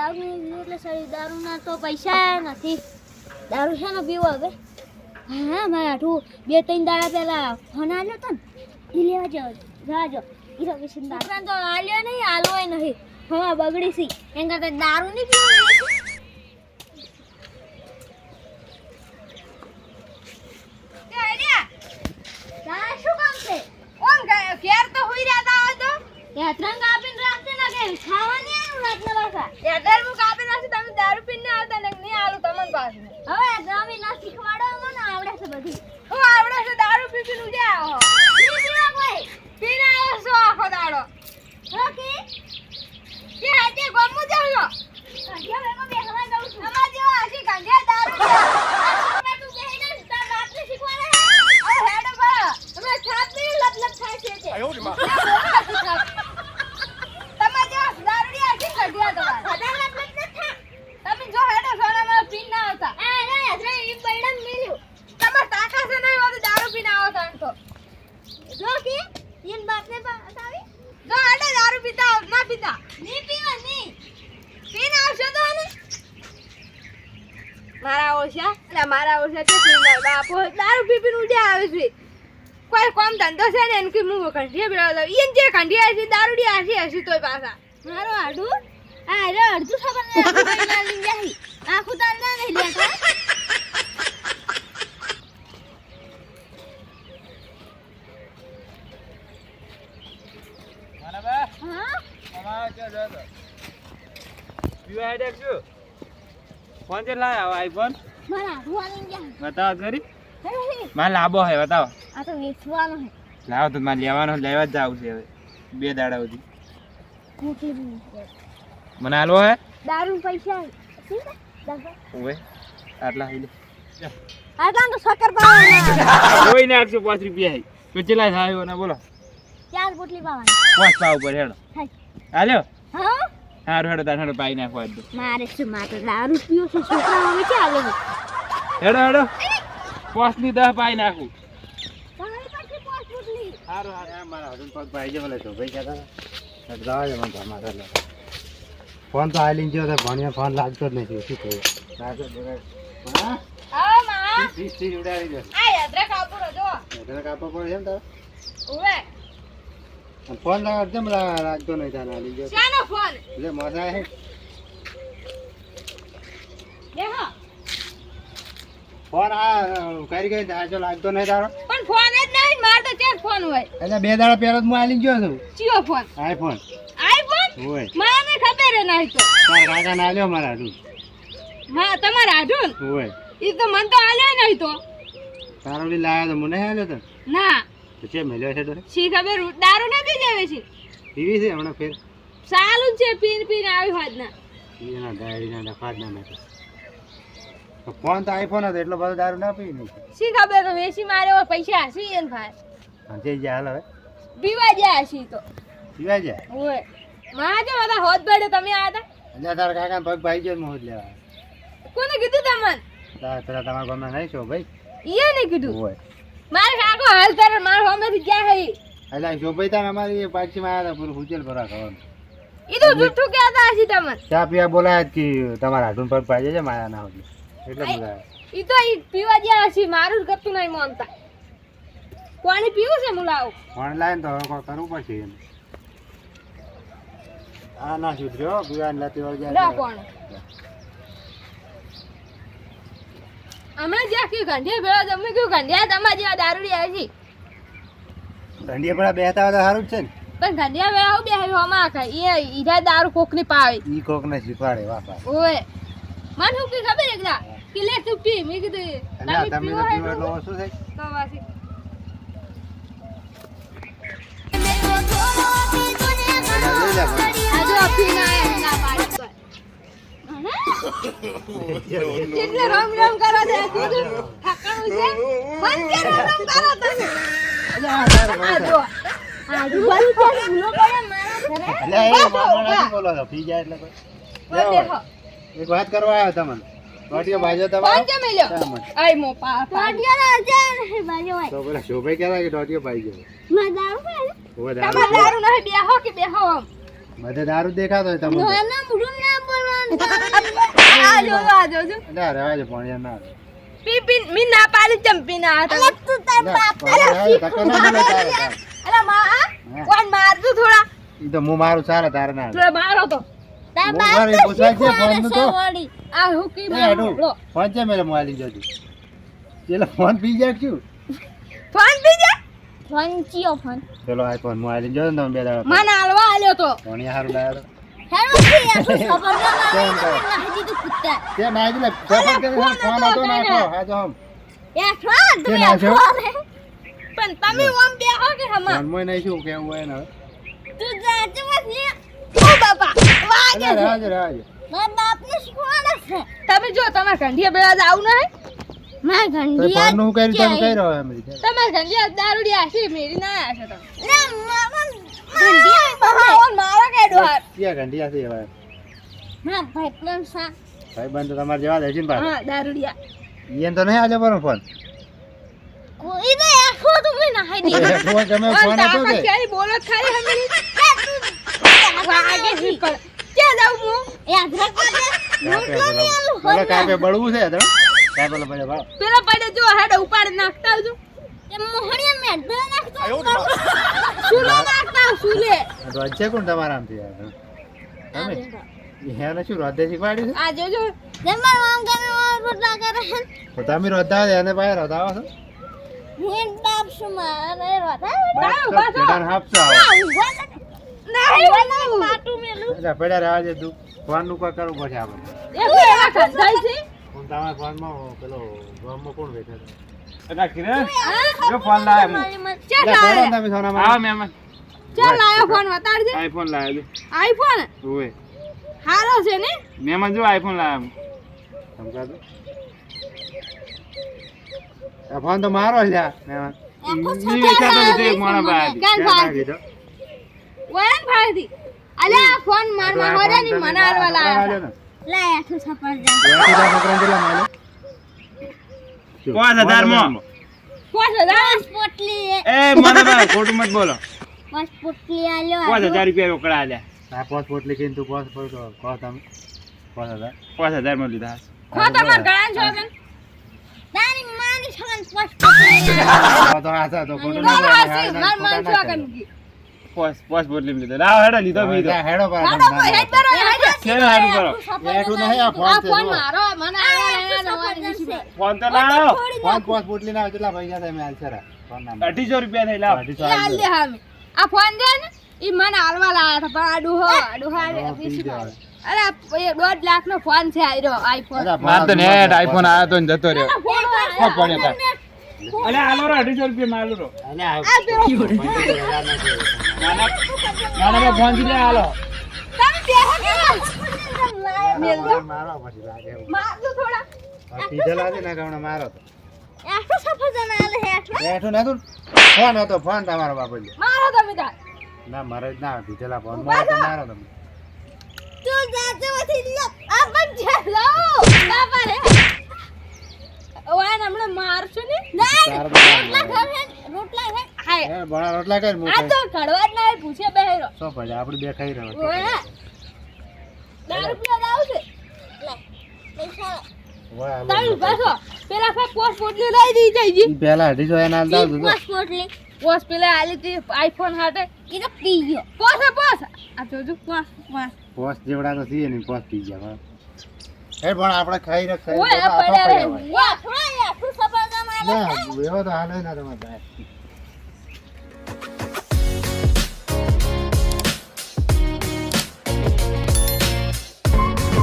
દારૂ નહીં પીવું એટલે સારી દારૂના તો પૈસા નથી. દારૂ છે ને પીવો હવે. હા મારા આઠું બે ત્રણ દાડા પહેલા ફોન આવ્યો હતો ને એ લેવા જાવ જાજો એ તો પછી દારૂ. તો આલ્યો નહીં આલવો નહીં. હા બગડી સી. એમ કરતા દારૂ નહીં પીવું? તારે શું કામ છે? ઓમ ઘે- ઘેર તો હુઈ રહેતા હોય તો? ત્રંગ આપીને રાખશે ને કે ખાવાની કાપી નાખી તમે દારૂ પીને આવતા ને નહીં આલું તમને પાસે હવે તમે. ના શીખવાડો મને આવડે છે બધી હું આવડે છે દારૂ પી પીને ઉડ્યા આવો પીને આવો આખો દાડો ઓકે કે આજે ગમું જાવ છો કાંઠિયા બેમાં બેસવા જાઉં છું અમાર જેવા હજી કાંઠિયા દારૂ છે. મેં તું બેહી જા, તાર બાપને શીખવાડે છે. અરે હેડો બા તમે છાપ નહીં લપ લપ થાય છે તે. તમાર જેવા દારૂડિયા હજી કાંઠિયા તમાર. વધારે લપ લપ ન થા. તમે જો હેડો સોનામાં પીને ના આવતા આ રે, રે, ઈ બૈડમ મેલ્યું. તમાર તાકા છે નહીં હોતું દારૂ પીને આવો તાણ તો જો કે, ઈન બાપને બતાવી? જો હેડો દારૂ પીતા આવો, ના પીતા નહીં પીવા, નહીં. પીને આવશો તો ને મારા ઓછા એટલે મારા ઓછા તે પીને બાપો દારૂ પી પીને ઉડ્યા આવે છે કોઈ કામ ધંધો છે ને એને કે હું કંઠીએ પીવા દઉં ઈન જે કંઠીએ હશે દારૂડી હશે હશે તોય પાછા મારો આડું? આ રે, અડધું ખબર નહીં, આખું તાર ના નહીં લેતા. હા? પીવા હેડેક છું ફોન છે લાયા આઈફોન મારા આડું આ લઈને જાહી. બતાવો કરી હે, હે. મારે લાંબો હે બતાવો. આ તો વેચવાનો હે. લાવો તો મારે લેવાનો લેવા જ જાવ છે હવે. બે દાડા સુધી. મને હાલવો હે? દારૂ પૈસા? ઓવે આટલા હાલે આટલા તો સકર પાવાના. કોઈ નાખજો પાંચ રૂપિયા હે. તો ચેલા થાય ને બોલો. ચાર પોટલી પાવાની. પાંચ પાવ ઉપર હેડો. હાલ્યો? હા? હારું હેડો તાર હેડો પાઈ નાખવા દો. મારે શું મારે દારૂ પીવો છે છોકરા અમે ચાલે હેડો હેડો. પાંચની દસ પાઈ નાખું. પાસે હારું હા મારા હજુ પગ ભાઈ કહેતા જવા દે મને તમારે લે ફોન તો આલી ગયો તો ભણ્યા ફોન લાગતો જ નથી. શું કહ્યું લાગતો તને ફોન લાગ લાગતો નહીં તારે આલી ગયો? ફોન? એટલે મજા આવે દેખો. ફોન આ કરી ગઈ આજે લાગતો નહીં તારો. પણ ફોન જ નહીં માર તો ચેક ફોન હોય. એટલે બે દાડા પહેલા હું આલી ગયો છું. ચિયો ફોન. આઈફોન. આઈફોન? હોય. મને ખબર નહીં તો. તારા કાકા ને આલ્યો મારા હાથું. હા તમારા આઢુન હોય. ઈ તો મન તો આલ્યો નહીં તો. તારો બી લાવ્યો તો મને આલ્યો તો. ના. તો છે મેલ્યો છે તો શી ખબર? દારૂ નથી જેવે છે પીવી છે હમણાં ફેર? સાલું છે પીન પીન આવ્યું હોત ના. એના જ ના નાખે તો ફોન તો આઈફોન હતો એટલો બધો દારૂ ના પી શી ખબર તો વેચી મારે પૈસા હસી એને ભાઈ? જઈ જાય હાલ હવે. પીવા ગયા હસી તો. પીવા જાય? ઓયમાં જો બધા હોત બડે તમે આવ્યા હતા અંજા તાર કાકા પગ ભાઈ જો મોજ લેવા. કોને કીધું તમને? તારા તમાર તમારા ગામના નહીં છો ભાઈ? ઈએ નહીં કીધું? હોય મારે કાકો હાલ તારે માર હોમેથી ગયા હે એટલે શોભાઈ તાર અમારી પાછીમાં આવ્યા હતા પૂરું હુચેલ ભરા ખાવાનું. ઈ તો જુઠ્ઠું કહેતા હસી તમને. ચા પીવા બોલાયા કે તમારા હાથું પગ પાઈ છે માયા ના હોય. એટલે બોલાયા ઈ તો ઈ પીવા ગયા છે મારું જ ગતું નહીં માનતા. પાણી પીવું છે મુલાવ? પાણી લાવે તો હવે કોઈ કરવું પડશે એમ. આ ના સુધર્યો પીવા લાતી વાળી લા ના કોણ અમે જ્યાં કયું ગંઢિયા ભેળા તમે કયું ગંઢિયા તમારા જેવા દારૂડી આવી ઠંડી પેલા બેહતા હોય તો સારું જ છે ને. પણ ગંઢિયા ભેળા આવું બે હવામાં ખાય. એ ઈરા દારૂ કોકની પાવે. ઈ કોક ને શીખવાડે વાપા ઓય મને શું કી ખબર એકદા? કે લે તું પી મેં કીધું એટલે તમે પીવો તો પીવો તો તો વાસી લે આયા ના પાડે કેટલે રમ રમ કરો છે ઠકાણું છે બંધ કે રમ રમ કરો તમે આ જો આ જો બંધ કે ભૂલો કરે મારા ઘરે લે એ મામા નથી બોલો પી જાય એટલે કોઈ. દેખો એક વાત કરવા આવ્યો તમને ટોટીઓ બાજો તમારો? કે મેલ્યો. આય મો પા પાટિયાના અજાણ બાજુ હોય. તો પેલા શોભાઈ કહેતા કે ટોટીઓ પાઈ ગયો માં દારૂ પીવે? હવે તમારે દારૂ નહીં બેહો કે બેહો બધે દારૂ દેખાતો હોય તમને. નાના મોઢું ના બોલવાનું. આ જો આ જો જો. એટલે રહેવા દે ભણ્યા ના પી પી મી ના પાડી ચંપી ના તું તાર બાપ. અરે માં કોણ મારતું થોડા? ઈ તો હું મારું સારા તારે ના મારો તો. હું તો પૂછવા છે ફોનનું છે તો. આ હું કી. લો. ફોન છે મેલે મોબાઈલ જોજો એટલે ફોન પી જાય કે શું? ફોન પી જા ફોન ચિયો ફોન? ચલો આઈફોન મોબાઈલ જોજો તમે બે દાડા મને હાલવા આલ્યો તો. ભણ્યા હારું લાવ્યો તો. હેરો આ ખબર ના? ના હજી તો કૂદતા તે ના એટલે પેપર કે ફોન હતો નાખો હાજો હમ. એ અઠવા તમે ના રે. પણ તમે ઓમ બેહો કે હમા ફોનમાં નહીં શું કેવું હોય ને તું જાતે મત ને ઓ બાપા વાગે અલા, રહેવા દે, મારા બાપને શીખવાડે છે. તમે જો તમાર ઘંટિયા બેવા મારા તમે કઈ રહ્યો એમ તમાર મેરી ના આશે તમે. મારો ક્યાં છે એવા? મારા ભાઈ પ્રેમ સા ભાઈ બંધ તમારે જવા ને. હા દારૂડિયા ઈયન તો નહીં આજે ફોન? કોઈ દે આખો તમે નાહી દે એ ફોન તમે ફોન હતો કે? બોલો ખાલી હમેલી તમે છે છે હોય એને પાસે રોધાવો છો હું બાપ છું મારે રોતા ના, બાપ ઊભા થા. એટલે પડ્યા રહેવા દે તું ફોનનું કોઈ કરવું પડશે આપણે. એ પેલા ખંધાય છે. હું તમારા ફોનમાં પેલો ગામમાં કોણ બેઠો છે? કિરણ. જો ફોન લાવ્યો હું. મારી મત ચા એટલે પડો ને લાયો. ફોન. આઈફોન લાવ્યો આઈફોન છું. ઓએ હારો છે ને? મહેમાન જો આઈફોન લાવ્યો સમજા તો? આ ફોન તો મારો છે એક માણસ પાસે કાલ ક્યાં ભાઈ નાખી દો? વયન ભાઈથી. અલે આ ફોન માર તો માં ફોનની મને હાલવા આ લાયા લાય જા આલ્યો ને. બે સીધા છોકરાને કેટલા પાંચ હજાર પોટલી એ. મને ભાઈ ખોટું મત બોલો. પાંચ પોટલી આલ્યો પાંચ હજાર રૂપિયા રોકડા આલ્યા. આ પાંચ પોટલી કહીને તું પાંચ પર તો કહો તમે. પોસ હજાર. પાંચ હજારમાં લીધા ખો તમાર ગળા છો કે તારી માની બસ પોટલી. તો તો તો ખોટું ના. માર મન છો કે? પોસ પોસ બોટલી લીધો. ના હેડો લીધો. લીધો જા, હેડો પર હાડો હેડ બરો હેડ શેનો હારું કરો બેઠું નહીં આ ફોન ફોન. મારો મને ફોન તો લાવો ફોન પોસ બોટલી ના કેટલા પૈસા તમે હાલશે રા? ફોન ના મળે. અઢીસો રૂપિયા થઈ લાવ. અઢીસો લે હાલ હામે. આ ફોન દે ને ઈ મને હાલવા લાયા હતા પણ આ ડુહો ડુહા હા, અરે દોઢ લાખ નો ફોન છે આયરો આઈફોન. માર તો નેટ આઈફોન આયો તો જતો રહ્યો. ફોન પડ્યો અલે આલો રો 250 રૂપિયા માલું રો. અલે, આ નાના ફોનથી લે દો. મારો પછી લાગે પીધેલા છે ને કે મારો તો. બેઠું નતું? ફોન હતો ફોન તમારો બાપુ મારો તમે ના મારે જ ના પીધેલા ફોન મારો તો મારો તમે તું જાતે વથી લે આ પણ બાપા રે ઓય હમણે મારશું ને? બધા રોટલા ઘર હે રોટલા હે હાય. એ બણા રોટલા કઈ આ તો કડવા જ ના પૂછે બેહેરો. સો પછી આપણે બે ખાઈ રહ્યો ઓય. દારૂ પીવા જાવ છે? લે પૈસા તારી પાછો પેલા ફા પોસ્ટ પોટલી લઈ દી જઈજી પેલા દાવ પોસ્ટ પેલા આલી તી આઈફોન હાટે. ઈ તો પી ગયો. પોસ પોસ. આ જોજો પોસ પોસ. પોસ જેવડા તો છીએ ને પોસ પી ગયા હે. પણ આપણે ખાઈ રખ ઓય પડ્યા રે. યા થોડા યા આઠું સફર જા આલે ના તો હાલે ના તમારે